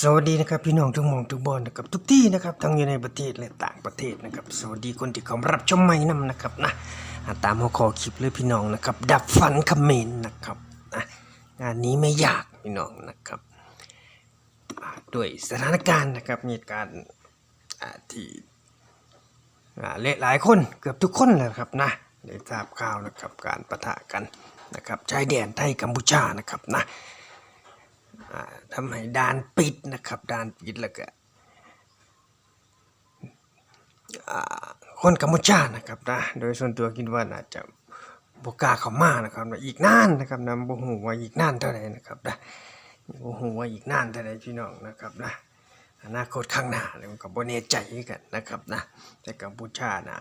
สวัสดีนะครับพี่น้องทุกมองทุกบอลนะครับทุกที่นะครับทั้งอยู่ในประเทศและต่างประเทศนะครับสวัสดีคนที่เขารับชมใหม่นํนะครับนะตามหัวข้อคลิปเลยพี่น้องนะครับ ดับฝันเขมรนต์นะครับนะงานนี้ไม่ยากพี่น้องนะครับด้วยสถานการณ์นะครับมีการอ่าที่อ่าเละหลายคนเกือบทุกคนเลยครับนะได้ทราบข่าวนะครับการประทะกันนะครับชายแดนไทยกัมพูชานะครับนะ ทำให้ด่านปิดนะครับด่านปิดแล้วก็คนกัมพูชานะครับนะโดยส่วนตัวคิดว่าน่าจะบกาเข้ามานะครับนะอีกนานนะครับนะบ่ฮู้ว่าอีกนานเท่าไหร่นะครับนะบ่ฮู้ว่าอีกนานเท่าไหร่พี่น้องนะครับนะอนาคตข้างหน้าเนี่ยมันก็บ่แน่ใจกันนะครับนะแต่กัมพูชานะ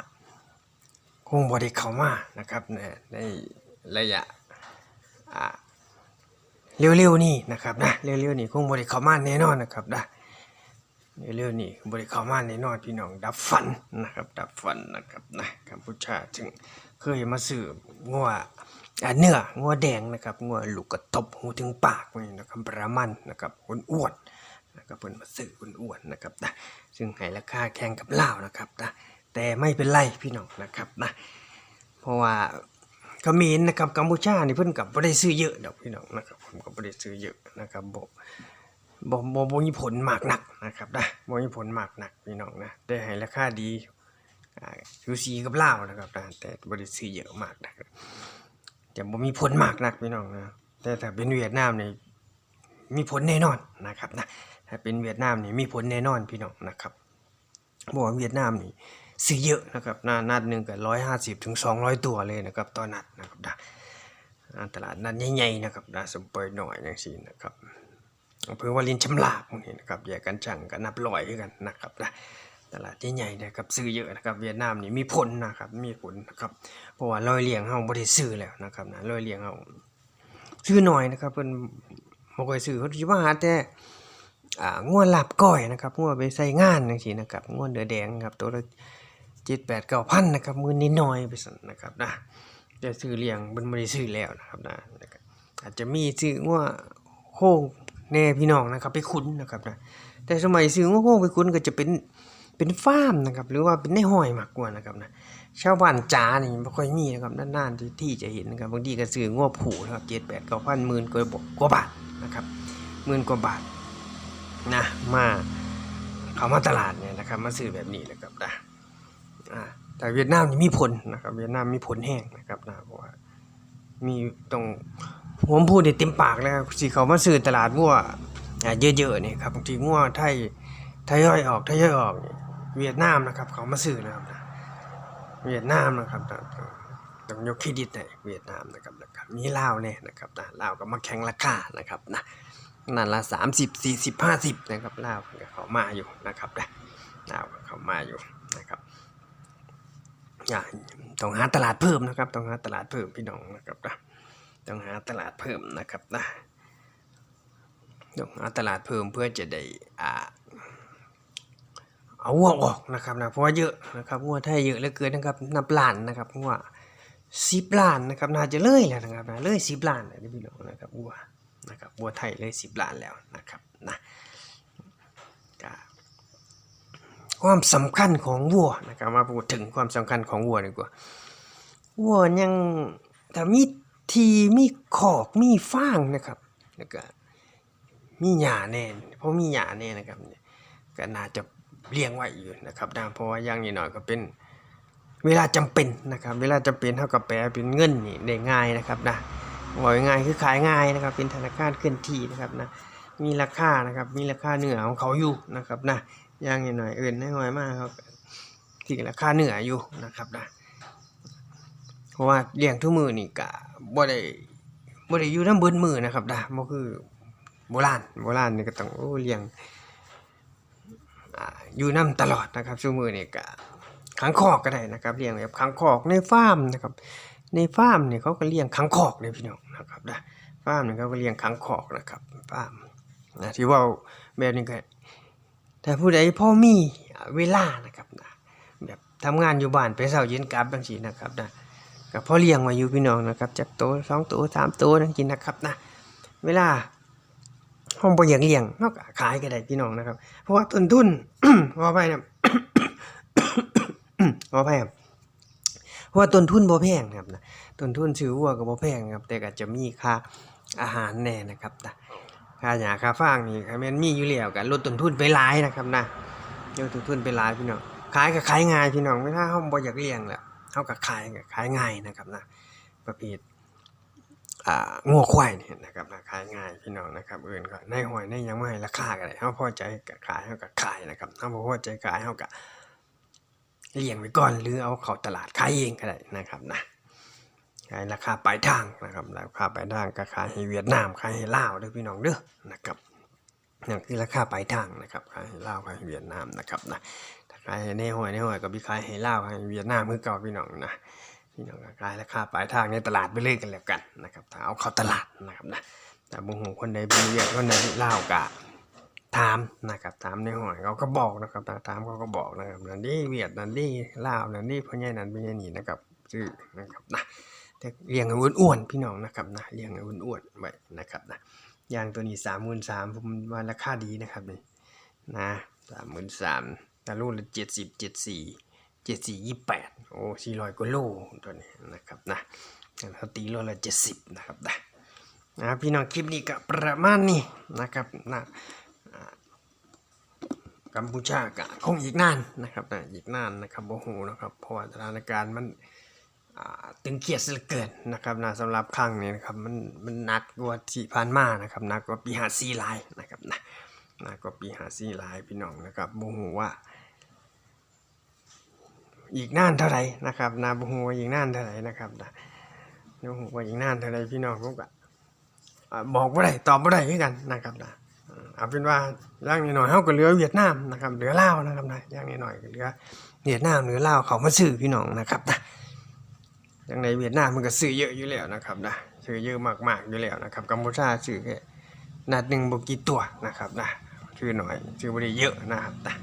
คงบ่ได้เข้ามานะครับในในระยะอ่า เร็วๆนี่นะครับนะเร็วๆนี่คงบริเขามาแน่นอนนะครับนะเร็วๆนี่บริเขามาแน่นอนพี่น้องดับฟันนะครับ ดับฟันนะครับนะกัมพูชาจึงเคยมาซื้องัวอ่าเนื้องัวแดงนะครับงัวลูกกระตบหูถึงปากนี่นะครับประมันนะครับอ้วนๆนะครับเพิ่นมาซื้ออ้วนๆนะครับนะซึ่งให้ราคาแข่งกับเหล้านะครับนะแต่ไม่เป็นไรพี่น้องนะครับนะเพราะว่า เขมรนะครับกัมพูชานี่เพิ่นกับบ่ได้ซื้อเยอะดอกพี่น้องนะครับผมก็บ่ได้ซื้อเยอะนะครับบ่บ่บ่บ่มีผลมากหนักนะครับนะบ่มีผลมากหนักพี่น้องนะแต่ให้ราคาดีอ่าสูสีกับเลานะครับนะแต่บ่ได้ซื้อเยอะมากนะครับจะบ่มีผลมากนักพี่น้องนะแต่ถ้าเป็นเวียดนามนี่มีผลแน่นอนนะครับนะถ้าเป็นเวียดนามนี่มีผลแน่นอนพี่น้องนะครับบอกเวียดนามนี่ ซื้อเยอะนะครับนานัดหนึ่งก็ร้อยห้าสิบถึงสองร้อยตัวเลยนะครับต่อนัดนะครับนะตลาดนัดใหญ่ๆนะครับนะสมเปยหน่อยอย่างสี่นะครับอำเภอวารินชำลาบพวกนี้นะครับแยกกันจังกันนับร้อยด้วยกันนะครับนะตลาดใหญ่ๆนะครับซื้อเยอะนะครับเวียดนามนี่มีผลนะครับมีผลนะครับเพราะว่าร้อยเลี้ยงเฮาบ่ได้ซื้อแล้วนะครับนะร้อยเลี้ยงเฮาซื้อหน่อยนะครับเพิ่นบ่ค่อยซื้อเขาสิว่าหาแต่อ่างัวลาบก้อยนะครับงัวไปใส่งานจังซี่นะครับงัวเดือแดงครับตัวละ เจ็ดแปดเก้าพันนะครับมือนิดหน่อยไปสั่นนะครับนะจะซื้อเลี้ยงมันไม่ได้ซื้อแล้วนะครับนะอาจจะมีซื้องัวโค้งแน่พี่น้องนะครับ ไปคุ้นนะครับนะแต่สมัยซื้องัวโค้งไปคุ้นก็จะเป็นเป็นฟาร์มนะครับ หรือว่าเป็นในห้อยมากกว่านะครับนะชาวบ้านจ๋านี่ไม่ค่อยมีนะครับนานๆที่ที่จะเห็นนะครับบางทีก็ซื้องัวผูนะครับเจ็ดแปดเก้าพันหมื่นกว่าบาทนะครับหมื่นกว่าบาทนะมาเขามาตลาดเนี่ยนะครับมาซื้อแบบนี้นะครับนะ แต่เวียดนามนี่มีผลนะครับ เวียดนามมีผลแห้งนะครับนะเพราะว่ามีตรงผมพูดได้เต็มปากแล้วสิเขามาซื้อตลาดงัวอ่าเยอะๆเนี่ยครับบางทีงัวไทยทยอยออกทยอยออกเวียดนามนะครับ เขามาซื้อนะครับนะเวียดนามนะครับนะต้องยกเครดิตให้เวียดนามนะครับนะครับมีลาวเนี่ยนะครับนะลาวก็มาแข่งราคานะครับนะนั่นละสามสิบสี่สิบห้าสิบนะครับลาวเขามาอยู่นะครับนะลาวเขามาอยู่นะครับ ต้องหาตลาดเพิ่มนะครับ ต้องหาตลาดเพิ่มพี่น้องนะครับนะต้องหาตลาดเพิ่มนะครับนะต้องหาตลาดเพิ่มเพื่อจะได้อ่าเอาวัวออกนะครับนะเพราะว่าเยอะนะครับวัวไทยเยอะเหลือเกินนะครับนับล้านนะครับวัวสิบล้านนะครับน่าจะเลยแล้วนะครับนะเลยสิบล้านเลยพี่น้องนะครับวัวนะครับบัวไทยเลยสิบล้านแล้วนะครับนะก็ ความสำคัญของวัวนะครับมาพูดถึงความสำคัญของวัวดีกว่าวัวยังถ้ามีทีมีขอกมีฟางนะครับแล้วก็มีหญ้าแน่เพราะมีหญ้าแน่นะครับก็น่าจะเลี้ยงไว้อยู่นะครับนะเพราะว่าอย่างนี้หน่อยก็เป็นเวลาจำเป็นนะครับ เวลาจำเป็นเท่ากับแปลเป็นเงินนี่ได้ง่ายนะครับนะบอกง่ายคือขายง่ายนะครับ เป็นธนาคารเคลื่อนที่นะครับนะมีราคานะครับมีราคาเหนือของเขาอยู่นะครับนะ ย่างหน่อยเอื่นให้หน่อยมากครับที่ราคาเหนืออยู่นะครับนะเพราะว่าเลี้ยงทุกมือนี่กะบ่ได้บ่ได้อยู่น้ำเบิดมือนะครับนะบ่คือโบราณโบราณนี่ก็ต้องโอ้เลี้ยงอยู่น้ำตลอดนะครับทุกมือนี่กะขังคอกก็ได้นะครับเลี้ยงแบบขังคอกในฟาร์มนะครับ ในฟาร์มเนี่ยเขาก็เลี้ยงขังคอกเลยพี่น้องนะครับนะฟาร์มเนี่ยเขาก็เลี้ยงขังคอกนะครับฟาร์มนะที่ว่าแบบนี้ก็ แต่ผู้ใดพ่อมีเวลานะครับนะแบบทำงานอยู่บ้านไปเสาร์เย็นกลับบางทีนะครับนะก็พ่อเลี้ยงไว้อยู่พี่น้องนะครับจากโตวสองตัวสามตัวนั่นกินนะครับนะเวลาห้องบ่อยากเลี้ยงเฮากขายก็ได้พี่น้องนะครับ เพราะว่าต้นทุนว่าไปนะว่าไปครับเพราะว่าต้นทุนบ่แพงครับนะต้นทุนซื้อวัวก็บ่แพงครับ แต่ก็จะมีค่าอาหารแน่นะครับนะ ค่าหญ้าค่าฟางนี่ก็แม่นมีอยู่แล้วก็ลดต้นทุนไปหลายนะครับนะลดต้นทุนไปหลายพี่น้องขายก็ขายง่ายพี่น้องไม่ถ้าเฮาบ่อยากเลี้ยงแล้วเฮาก็ขายก็ขายง่ายนะครับนะประเภทงัวควายเนี่ยนะครับราคายง่ายพี่น้องนะครับอื่นก็ในหอยในยังไม้ราคากันเลยเฮาพอใจก็ขายเฮาก็ขายนะครับเฮาบ่พอใจขายเฮาก็เลี้ยงไว้ก่อนหรือเอาเข้าตลาดขายเองก็ได้นะครับนะ ขายราคาปลายทางนะครับราคาปลายทางก็ขายให้เวียดนามขายให้ลาวเด้อพี่น้องเด้อนะครับนั่นคือราคาปลายทางนะครับขายให้ลาวขายให้เวียดนามนะครับนะถ้าขายให้ในหอยในหอยก็มีขายให้ลาวขายให้เวียดนามคือเก่าพี่น้องนะพี่น้องก็ขายราคาปลายทางในตลาดไปเลยกันแล้วกันนะครับถ้าเอาเข้าตลาดนะครับนะแต่บุงหูคนใดเป็นเวียดคนใดลาวกะถามนะครับถามในหอยเขาก็บอกนะครับถาถามเขาก็บอกนะครับนั่นนี่เวียดนั่นนี่ลาวนั่นนี่พ่อใหญ่นั่นพ่อใหญ่นี่นะครับชื่อนะครับนะ แต่เลี้ยงให้อ้วนๆพี่น้องนะครับนะเลี้ยงให้อ้วนๆไว้นะครับนะอย่างตัวนี้สามหมื่นสามผมว่าราคาดีนะครับนี่นะสามหมื่นสามแต่ลูกละเจ็ดสิบเจ็ดสี่เจ็ดสี่ยี่แปดโอ้สี่ร้อยกว่าโลตัวนี้นะครับนะเราตีโลละเจ็ดสิบนะครับนะนะพี่น้องคลิปนี้ก็ประมาณนี้นะครับนะกัมพูชาก็คงอีกนานนะครับนะอีกนานนะครับโอ้โหนะครับเพราะว่าสถานการณ์มัน ตึงเครียดเหลือเกินนะครับนะสำหรับครั้งนี้นะครับมันมันหนักกว่าที่ผ่านมานะครับหนักกว่าปีหาซีไลน์นะครับนะหนักกว่าปีหาซีไลน์พี่น้องนะครับโมโหว่า อีกนานเท่าไหร่นะครับนาบุหัวาอีกนานเท่าไหร่นะครับนะบุหัวาอีกนานเท่าไหร่พี่น้องผมก็อ่าบอกบ่ได้ตอบบ่าได้คือกันนะครับนะเอาเป็นว่าอย่างน้อยเฮาก็เหลือเวียดนามนะครับเหลือลาวนะครับนะอย่างน้อยๆก็เหลือเวียดนามเหลือลาวเขามาซื้อพี่น้องนะครับนะ อย่างในเวียดนามมันก็ซื้อเยอะอยู่แล้วนะครับนะซื้อเยอะมากๆอยู่แล้วนะครับกัมพูชาซื้อแค่นัดหนึ่งบกี่ตัวนะครับนะซื้อหน่อยซื้อบ่ได้เยอะนะครับนะ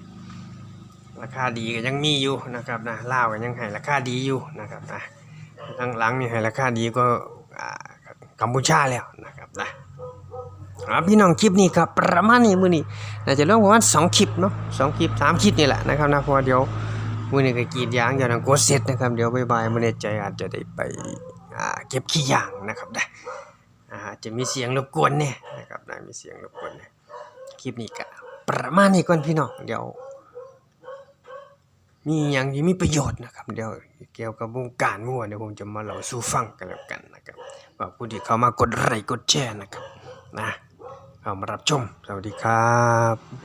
ราคาดีก็ยังมีอยู่นะครับนะลาวก็ยังให้ราคาดีอยู่นะครับนะทั้งหลังนี่ให้ราคาดีก็กัมพูชาแล้วนะครับนะอ่าพี่น้องคลิปนี้ครับประมาณนี้มือนี้น่าจะเลงประมาณ2คลิปเนาะสองคลิปสามคลิปนี่แหละนะครับนะเพราะเดี๋ยว มื้อนี้ก็กรีดยางอย่างโกเซ็ตนะครับ เดี๋ยวบ่ายๆมื้อนี้ใจอาจจะได้ไปอ่าเก็บขี้ยางนะครับนะอ่าอาจจะมีเสียงรบกวนเนี่ยนะครับนะมีเสียงรบกวนเนี่ยคลิปนี้ก็ประมาณนี้ก่อนพี่น้องเดี๋ยว มีอย่างที่มีประโยชน์นะครับ เดี๋ยวเกี่ยวกับวงการมั่วเดี๋ยวผมจะมาเล่าสู่ฟังกันแล้วกันนะครับว่าผู้ที่เข้ามากดไลค์กดแชร์นะครับนะเข้ามารับชมสวัสดีครับ